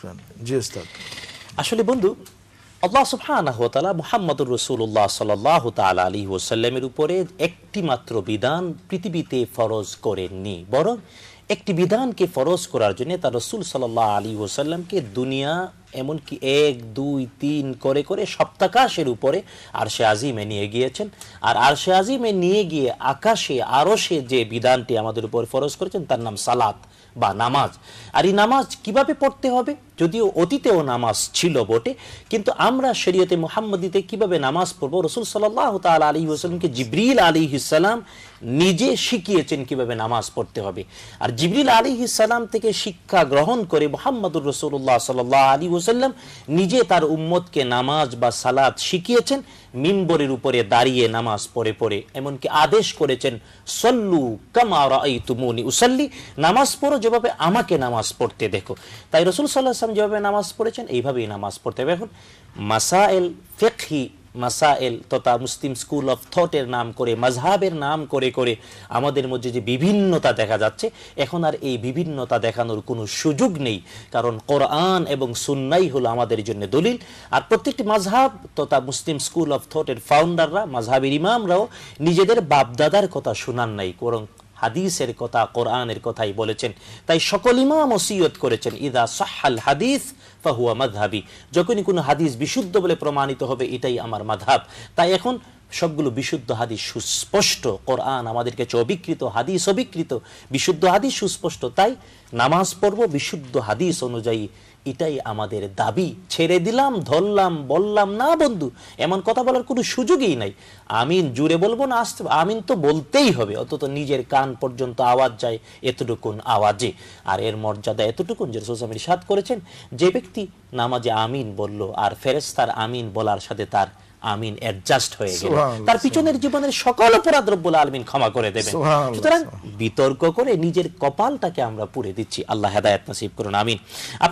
শুক্রান। জি ওস্তাদ আসলে বন্ধু, আল্লাহ সুবহানাহু ওয়া তাআলা মুহাম্মদুর রাসূলুল্লাহ সাল্লাল্লাহু তাআলা আলাইহি ওয়াসাল্লামের উপরে একটি মাত্র বিধান পৃথিবীতে ফরজ করেননি। বরং একটি বিধানকে ফরজ করার জন্য তার রসুল সাল্লাহ আলী ওসাল্লামকে দুনিয়া এমনকি এক, দুই, তিন করে করে সপ্তাকাশের উপরে আরশে আজিমে নিয়ে গিয়েছেন। আর আরশে আজিমে নিয়ে গিয়ে আকাশে, আরশে যে বিধানটি আমাদের উপর ফরজ করেছেন, তার নাম সালাত বা নামাজ। আর এই নামাজ কীভাবে পড়তে হবে? যদিও অতীতেও নামাজ ছিল বটে, কিন্তু আমরা শরীয়তে মোহাম্মদীতে কীভাবে নামাজ পড়ব? রসুল সাল্লাহ তাল আলী হোসেনকে জিবরিল আলী ইসালাম নিজে শিখিয়েছেন কীভাবে নামাজ পড়তে হবে। আর জিবরিল আলী ইসালাম থেকে শিক্ষা গ্রহণ করে মোহাম্মদুর রসুল্লাহ সাল্লাহ আলী ওসাল্লাম নিজে তার উম্মতকে নামাজ বা সালাদ শিখিয়েছেন, মিম্বরের উপরে দাঁড়িয়ে নামাজ পড়ে পড়ে। এমনকি আদেশ করেছেন, সল্লু কামারা উসাল্লি নামাজ পড়ো যেভাবে আমাকে নামাজ পড়তে দেখো। তাই রসুল সাল্লাহ আসলাম যেভাবে নামাজ পড়েছেন, এইভাবেই নামাজ পড়তে হবে। এখন মাসাইল ফেকহি মাসাইল তথা মুসলিম স্কুল অফ থটের নাম করে মাজহাবের নাম করে করে আমাদের মধ্যে যে বিভিন্নতা দেখা যাচ্ছে, এখন আর এই বিভিন্নতা দেখানোর কোনো সুযোগ নেই। কারণ কোরআন এবং সুন্নাই হলো আমাদের জন্য দলিল। আর প্রত্যেকটি মাঝহাব তথা মুসলিম স্কুল অফ থটের ফাউন্ডাররা মাজহাবের ইমামরাও নিজেদের বাপদাদার কথা শোনান নাই। বরং হাদিসের কথা, কোরআনের কথাই বলেছেন। তাই সকল ইমাম ওসিয়ত করেছেন, ইদা সাহাল হাদিস ফাহুয়া মাযহাবি। যখনই কোনো হাদিস বিশুদ্ধ বলে প্রমাণিত হবে, এটাই আমার মাধাব তাই এখন সবগুলো বিশুদ্ধ হাদিস সুস্পষ্ট, কোরআন আমাদেরকে কাছে অবিকৃত, হাদিস অবিকৃত, বিশুদ্ধ হাদিস সুস্পষ্ট। তাই নামাজ পড়ব বিশুদ্ধ হাদিস অনুযায়ী এটাই আমাদের দাবি। ছেড়ে দিলাম ধরলাম বললাম না বন্ধু এমন কথা বলার কোনো সুযোগই নাই। আমিন জুড়ে বলব না আসতে আমিন তো বলতেই হবে অন্তত নিজের কান পর্যন্ত আওয়াজ যায় এতটুকুন আওয়াজে। আর এর মর্যাদা এতটুকুন যে রসুল সাদ করেছেন যে ব্যক্তি নামাজে আমিন বলল আর ফেরেস্তার আমিন বলার সাথে তার আমিন অ্যাডজাস্ট হয়ে গেল। তার পিছনের জীবনের সকল অপরাধ রব্বুল আলমিন ক্ষমা করে দেবেন। সুতরাং বিতর্ক করে নিজের কপালটাকে আমরা পুড়ে দিচ্ছি। আল্লাহ হেদায়ত নসিব করুন আমিন। আপনি